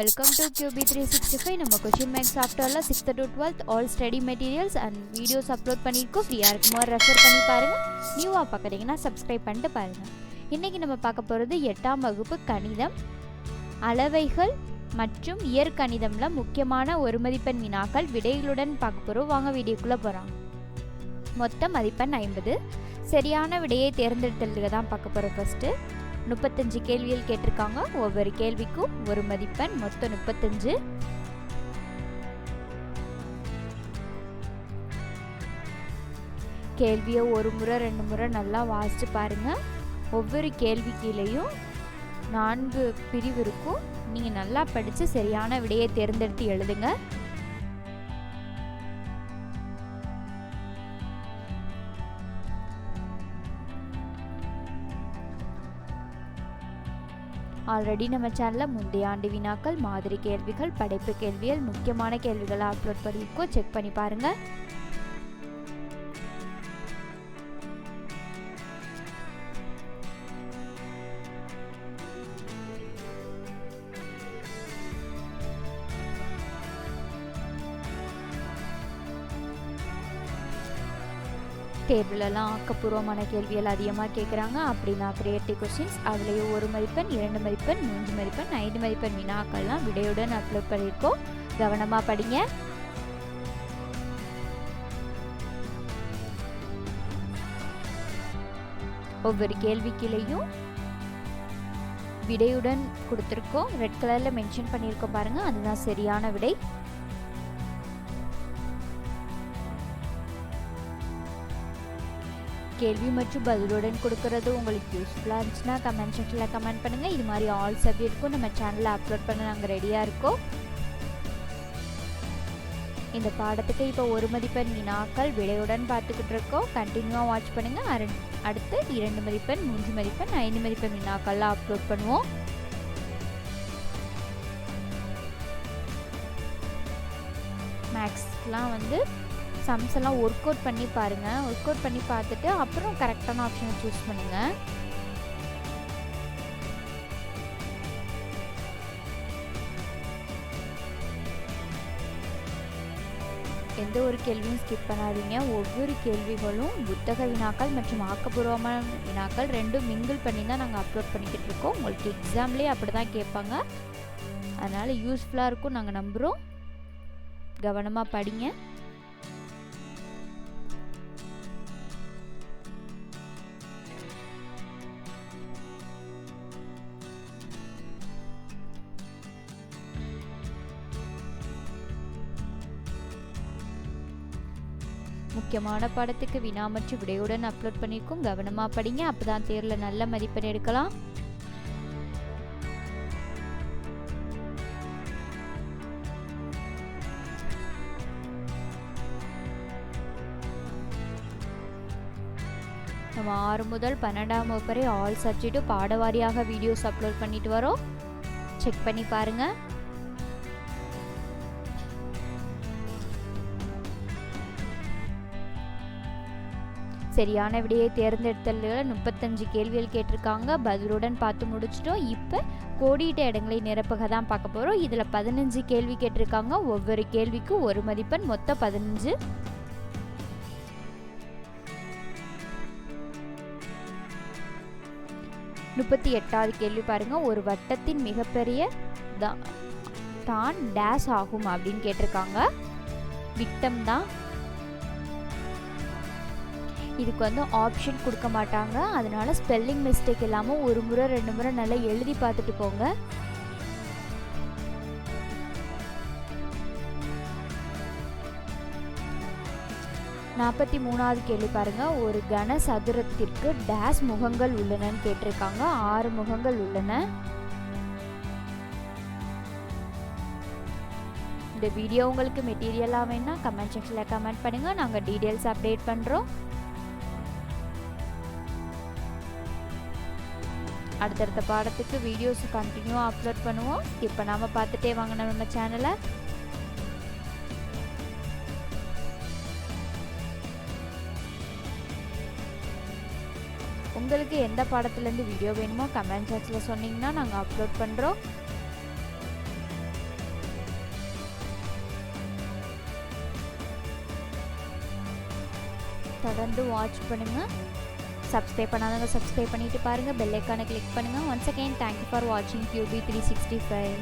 Welcome to QB three sixty five நம்ம question maths சாஃப்ட்வேரில் sixth to twelfth all study materials and videos upload பண்ணியிருக்கோம். ஃப்ரீயாக இருக்கும்போது refer பண்ணி பாருங்கள் நியூவாக பார்க்குறீங்கன்னா சப்ஸ்கிரைப் பண்ணிட்டு பாருங்கள் இன்றைக்கி நம்ம பார்க்க போகிறது எட்டாம் வகுப்பு கணிதம். அளவைகள் மற்றும் இயற்கணிதமில் முக்கியமான ஒரு மதிப்பெண் வினாக்கள் விடைகளுடன் பார்க்க போகிறோம் வாங்க வீடியோக்குள்ளே போகிறோம் மொத்த மதிப்பெண் ஐம்பது. சரியான விடையை தேர்ந்தெடுத்ததுக்கு தான் பார்க்க போகிறோம் ஃபஸ்ட்டு முப்பத்தஞ்சு கேள்விகள் கேட்டிருக்காங்க. ஒவ்வொரு கேள்விக்கும் ஒரு மதிப்பெண் மொத்தம் முப்பத்தஞ்சு. கேள்வியை ஒரு முறை ரெண்டு முறை நல்லா வாசித்து பாருங்கள் ஒவ்வொரு கேள்வி கீழேயும் நான்கு பிரிவு இருக்கும். நீங்கள் நல்லா படித்து சரியான விடையை தேர்ந்தெடுத்து எழுதுங்க. ஆல்ரெடி நம்ம சேனலில் முந்தைய ஆண்டு வினாக்கள் மாதிரி கேள்விகள் படைப்பு கேள்விகள் முக்கியமான கேள்விகளை அப்லோட் பண்ணியிருக்கோம். செக் பண்ணி பாருங்கள் டேபிளெல்லாம் ஆக்கப்பூர்வமான கேள்விகள் அதிகமாக கேட்குறாங்க அப்படின்னா கிரியேட்டிவ் கொஸ்டின்ஸ் அதுலேயும் ஒரு மதிப்பெண் இரண்டு மதிப்பெண் மூன்று மதிப்பெண் ஐந்து மதிப்பெண் வினாக்கள்லாம் விடையுடன் அப்லோட் பண்ணியிருக்கோம். கவனமாக படிங்க. ஒவ்வொரு கேள்விக்கிலையும் விடையுடன் கொடுத்துருக்கோம். ரெட் கலரில் மென்ஷன் பண்ணியிருக்கோம் பாருங்கள் அதுதான் சரியான விடை. கேள்வி மற்றும் பதிலுடன் கொடுக்கறது. உங்களுக்கு யூஸ்ஃபுல்லாக இருந்துச்சுன்னா கமெண்ட் செக்ஷனில் கமெண்ட் பண்ணுங்கள் இது மாதிரி ஆல் சப்ஜெக்ட்க்கும் நம்ம சேனலில் அப்லோட் பண்ண நாங்கள் ரெடியாக இருக்கோம். இந்த பாடத்துக்கு இப்போ ஒரு மதிப்பெண் வினாக்கள் விடையுடன் பார்த்துக்கிட்டு இருக்கோம். கண்டினியூவாக வாட்ச் பண்ணுங்கள் அடுத்து இரண்டு மதிப்பெண் மூன்று மதிப்பெண் ஐந்து மதிப்பெண் வினாக்கள்லாம் அப்லோட் பண்ணுவோம். மேக்ஸ்லாம் வந்து சம்ஸ் எல்லாம் ஒர்க் அவுட் பண்ணி பாருங்கள் ஒர்க் அவுட் பண்ணி பார்த்துட்டு அப்புறம் கரெக்டான ஆப்ஷனை சூஸ் பண்ணுங்கள் எந்த ஒரு கேள்வியும் ஸ்கிப் பண்ணாதீங்க. ஒவ்வொரு கேள்விகளும் புத்தக வினாக்கள் மற்றும் ஆக்கப்பூர்வமான வினாக்கள் ரெண்டும் மிங்கிள் பண்ணி தான் நாங்கள் அப்லோட் பண்ணிக்கிட்டு இருக்கோம். உங்களுக்கு எக்ஸாம்லேயே அப்படி தான் கேட்பாங்க. அதனால் யூஸ்ஃபுல்லாக இருக்கும். நாங்கள் நம்புகிறோம் கவனமாக படிங்க. முக்கியமான பாடத்துக்கு வினாமற்று விடையுடன் அப்லோட் பண்ணியிருக்கோம் கவனமாக படிங்க. அப்போ தான் தேர்வில் நல்ல மதிப்பெண் எடுக்கலாம். நம்ம ஆறு முதல் பன்னெண்டாம் வகுப்பு வரை ஆல் சப்ஜெக்ட்டும் பாடவாரியாக வீடியோஸ் அப்லோட் பண்ணிட்டு வரோம். செக் பண்ணி பாருங்கள் சரியான விடையை தேர்ந்தெடுத்தல முப்பத்தஞ்சு கேள்விகள் கேட்டிருக்காங்க. பதிலுடன் பார்த்து முடிச்சிட்டோம். இப்போ கோடிட்ட இடங்களை நிரப்புக தான் பார்க்க போகிறோம் இதில் பதினஞ்சு கேள்வி கேட்டிருக்காங்க. ஒவ்வொரு கேள்விக்கும் ஒரு மதிப்பெண் மொத்தம் பதினஞ்சு. முப்பத்தி எட்டாவது கேள்வி பாருங்க. ஒரு வட்டத்தின் மிகப்பெரிய தான் டேஷ் ஆகும் அப்படின்னு கேட்டிருக்காங்க. விட்டம் தான் இதுக்கு வந்து ஆப்ஷன் கொடுக்க மாட்டாங்க. அதனால் ஸ்பெல்லிங் மிஸ்டேக் இல்லாமல் ஒரு முறை ரெண்டு முறை நல்லா எழுதி பார்த்துட்டு போங்க. நாற்பத்தி மூணாவது கேள்வி பாருங்க. ஒரு கன சதுரத்திற்கு டேஸ் முகங்கள் உள்ளனன்னு கேட்டிருக்காங்க. ஆறு முகங்கள் உள்ளன. இந்த வீடியோ உங்களுக்கு மெட்டீரியலாக வேணால் கமெண்ட் செக்ஷனில் கமெண்ட் பண்ணுங்கள் நாங்கள் டீட்டெயில்ஸ் அப்டேட் பண்ணுறோம் அடுத்தடுத்த பாடத்துக்கு வீடியோஸ் கண்டினியூவாக அப்லோட் பண்ணுவோம். இப்போ நாம் பார்த்துட்டே வாங்கின நம்ம சேனலை உங்களுக்கு எந்த பாடத்துலேருந்து வீடியோ வேணுமோ கமெண்ட் பாக்ஸில் சொன்னீங்கன்னா நாங்கள் அப்லோட் பண்ணுறோம் தொடர்ந்து வாட்ச் பண்ணுங்கள் சப்ஸ்கிரைப் பண்ணாதவங்க சப்ஸ்கிரைப் பண்ணிட்டு பாருங்கள் பெல்லைக்கானை கிளிக் பண்ணுங்கள் once again thank you for வாட்சிங் கியூபி த்ரீ சிக்ஸ்டி ஃபைவ்